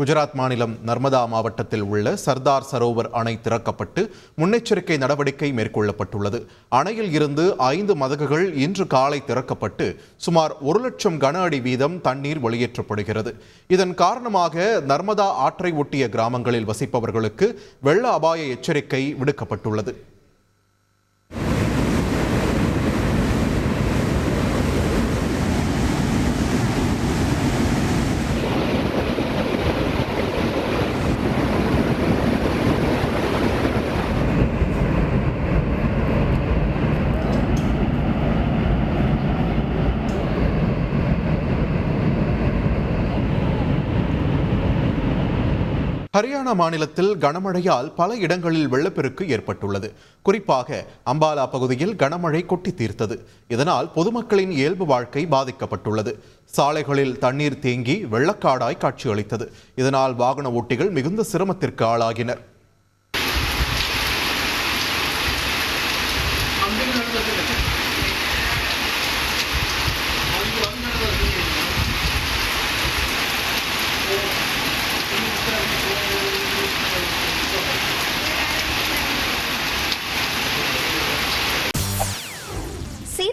குஜராத் மாநிலம் நர்மதா மாவட்டத்தில் உள்ள சர்தார் சரோவர் அணை திறக்கப்பட்டு முன்னெச்சரிக்கை நடவடிக்கை மேற்கொள்ளப்பட்டுள்ளது. அணையில் இருந்து ஐந்து மதகுகள் இன்று காலை திறக்கப்பட்டு சுமார் ஒரு லட்சம் கன அடி வீதம் தண்ணீர் வெளியேற்றப்படுகிறது. இதன் காரணமாக நர்மதா ஆற்றை ஒட்டிய கிராமங்களில் வசிப்பவர்களுக்கு வெள்ள அபாய எச்சரிக்கை விடுக்கப்பட்டுள்ளது. ஹரியானா மாநிலத்தில் கனமழையால் பல இடங்களில் வெள்ளப்பெருக்கு ஏற்பட்டுள்ளது. குறிப்பாக அம்பாலா பகுதியில் கனமழை கொட்டி தீர்த்தது. இதனால் பொதுமக்களின் இயல்பு வாழ்க்கை பாதிக்கப்பட்டுள்ளது. சாலைகளில் தண்ணீர் தேங்கி வெள்ளக்காடாய் காட்சியளித்தது. இதனால் வாகன ஓட்டிகள் மிகுந்த சிரமத்திற்கு ஆளாகினர்.